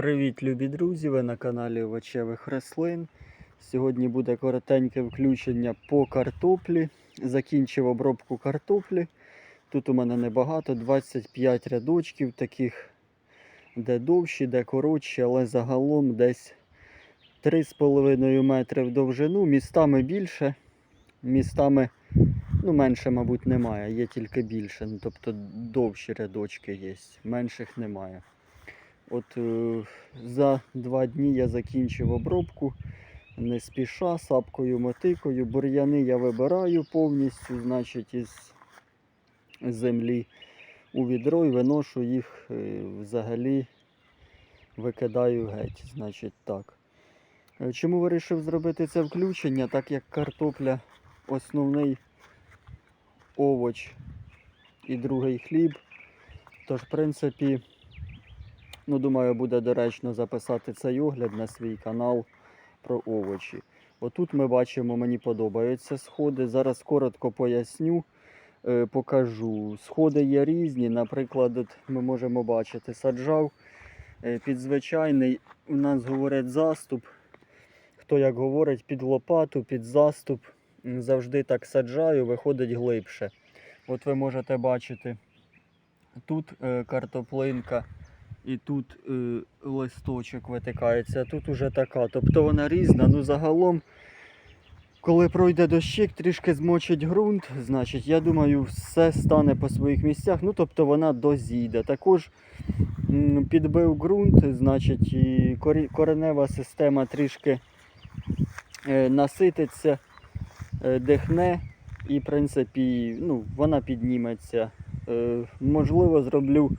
Привіт, любі друзі! Ви на каналі Овочевих рослин. Сьогодні буде коротеньке включення по картоплі. Закінчив обробку картоплі. Тут у мене небагато, 25 рядочків, таких де довші, де коротші, але загалом десь 3,5 метри в довжину. Містами більше, містами ну, менше, мабуть, немає, є тільки більше. Ну, тобто довші рядочки є, менших немає. От е, за два дні я закінчив обробку, не спіша, сапкою, мотикою. Бур'яни я вибираю повністю, значить, із землі у відро і виношу їх е, взагалі викидаю геть. Значить так. Е, Чому вирішив зробити це включення? Так як картопля основний овоч і другий хліб. Тож, в принципі, Ну, думаю, буде доречно записати цей огляд на свій канал про овочі. Отут ми бачимо, мені подобаються сходи. Зараз коротко поясню, е, покажу. Сходи є різні. Наприклад, от ми можемо бачити, саджав е, під звичайний, у нас говорять заступ. Хто як говорить, під лопату, під заступ. Завжди так саджаю, виходить глибше. От ви можете бачити, тут е, картоплинка і тут е, листочок витикається, а тут уже така. Тобто вона різна. Ну загалом, коли пройде дощик, трішки змочить ґрунт, значить, я думаю, все стане по своїх місцях. Ну, тобто вона дозійде. Також підбив ґрунт, значить, і коренева система трішки е, насититься, е, дихне. І, в принципі, ну, вона підніметься. Е, можливо, зроблю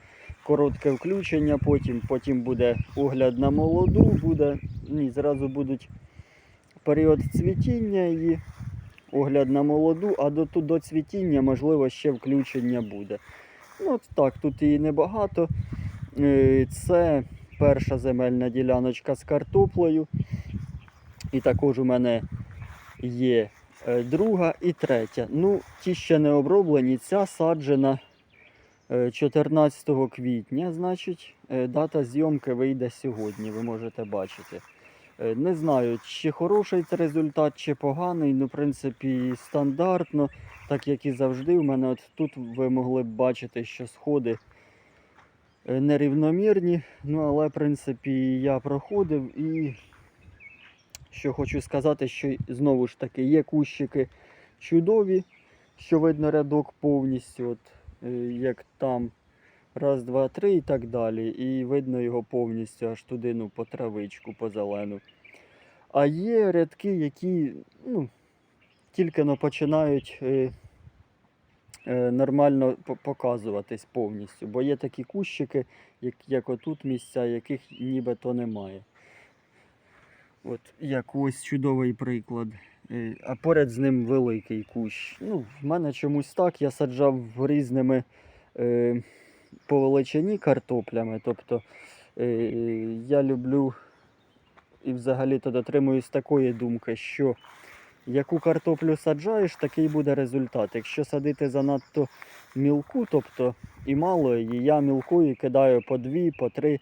коротке включення, потім, потім буде огляд на молоду, буде, ні, зразу будуть період цвітіння і огляд на молоду, а до, до цвітіння, можливо, ще включення буде. Ну, от так, тут її небагато. Е, Це перша земельна діляночка з картоплею. І також у мене є е, друга і третя. Ну, ті ще не оброблені, ця саджена 14 квітня, значить, е, дата зйомки вийде сьогодні, ви можете бачити. Е, Не знаю, чи хороший це результат, чи поганий. Ну, в принципі, стандартно, так як і завжди. У мене от тут ви могли б бачити, що сходи е, нерівномірні. Ну, але, в принципі, я проходив і що хочу сказати, що знову ж таки є кущики чудові, що видно рядок повністю, от, е, як там раз, два, три і так далі. І видно його повністю аж туди, ну, по травичку, по зелену. А є рядки, які ну, тільки но починають е, е, нормально показуватись повністю. Бо є такі кущики, як, як отут місця, яких нібито немає. От як ось чудовий приклад. А поряд з ним великий кущ. Ну, в мене чомусь так. Я саджав різними е, по величині картоплями. Тобто е, я люблю і взагалі-то дотримуюсь такої думки, що яку картоплю саджаєш, такий буде результат. Якщо садити занадто мілку, тобто і мало її, я мілкою кидаю по дві, по три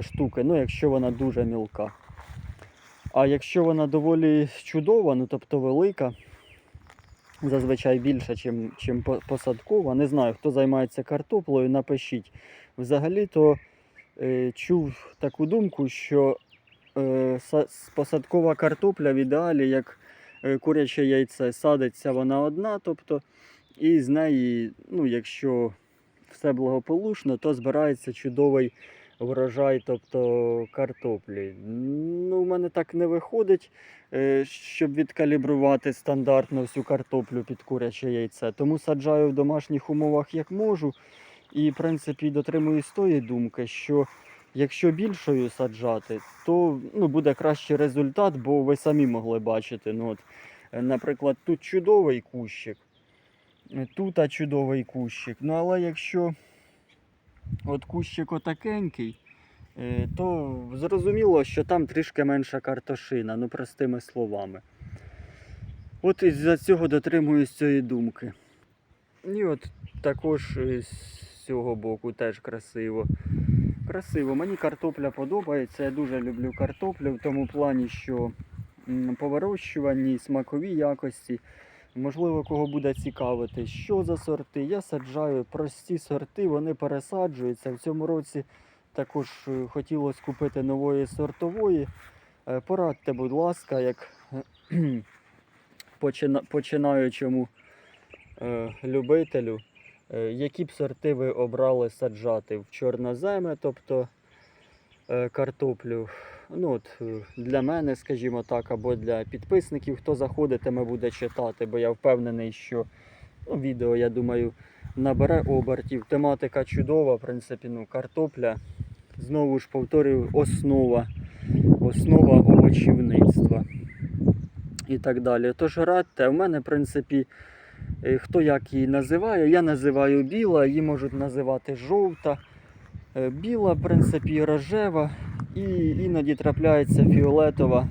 штуки. Ну, якщо вона дуже мілка. А якщо вона доволі чудова, ну тобто велика, зазвичай більша, чим, чим посадкова. Не знаю, хто займається картоплею, напишіть. Взагалі-то е, чув таку думку, що е, посадкова картопля в ідеалі, як е, куряче яйце, садиться вона одна, тобто, і з неї, ну, якщо все благополучно, то збирається чудовий врожай, тобто картоплі. Ну, у мене так не виходить, е, щоб відкалібрувати стандартно всю картоплю під куряче яйце. Тому саджаю в домашніх умовах як можу. І, в принципі, дотримуюсь тої думки, що якщо більшою саджати, то ну, буде кращий результат, бо ви самі могли бачити. Ну, от, наприклад, тут чудовий кущик, тут чудовий кущик. Ну, але якщо от кущик отакенький, е, то зрозуміло, що там трішки менша картошина, ну простими словами. От із-за цього дотримуюсь цієї думки. І от також е, з цього боку теж красиво. Красиво. Мені картопля подобається. Я дуже люблю картоплю в тому плані, що по вирощуванні, смаковій якості. Можливо, кого буде цікавити, що за сорти. Я саджаю прості сорти, вони пересаджуються. В цьому році також е, хотілося купити нової сортової. Е, Порадьте, будь ласка, як починаючому е, любителю, які б сорти ви обрали саджати в чорноземи, тобто картоплю. Ну, от, е, для мене, скажімо так, або для підписників, хто заходитиме, буде читати, бо я впевнений, що ну, відео, я думаю, набере обертів. Тематика чудова, в принципі, ну, картопля. Знову ж повторюю, основа, основа овочівництва і так далі. Тож радьте, в мене, в принципі, е, хто як її називає, я називаю біла, її можуть називати жовта. Е, Біла, в принципі, рожева, і іноді трапляється фіолетова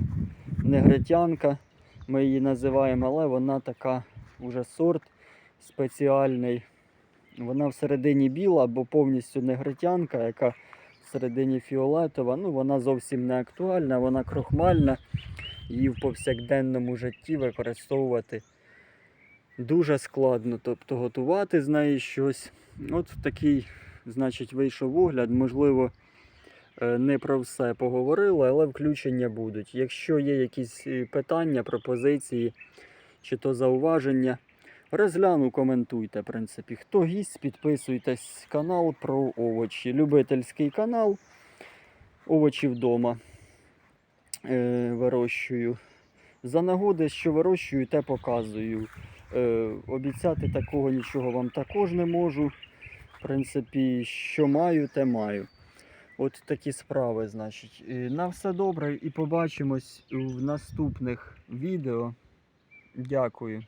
негритянка. Ми її називаємо, але вона така уже сорт спеціальний. Вона всередині біла, бо повністю негритянка, яка всередині фіолетова. Ну, вона зовсім не актуальна, вона крохмальна. Її в повсякденному житті використовувати дуже складно. Тобто готувати з неї щось. От такий, значить, вийшов огляд. Можливо, не про все поговорили, але включення будуть. Якщо є якісь е, питання, пропозиції чи то зауваження, розгляну, коментуйте. В принципі, хто гість, підписуйтесь. Канал про овочі. Любительський канал. Овочі вдома е, вирощую. За нагоди, що вирощую, те показую. Е, обіцяти такого нічого вам також не можу. В принципі, що маю, те маю. От такі справи, значить. Е, На все добре і побачимось в наступних відео. Дякую.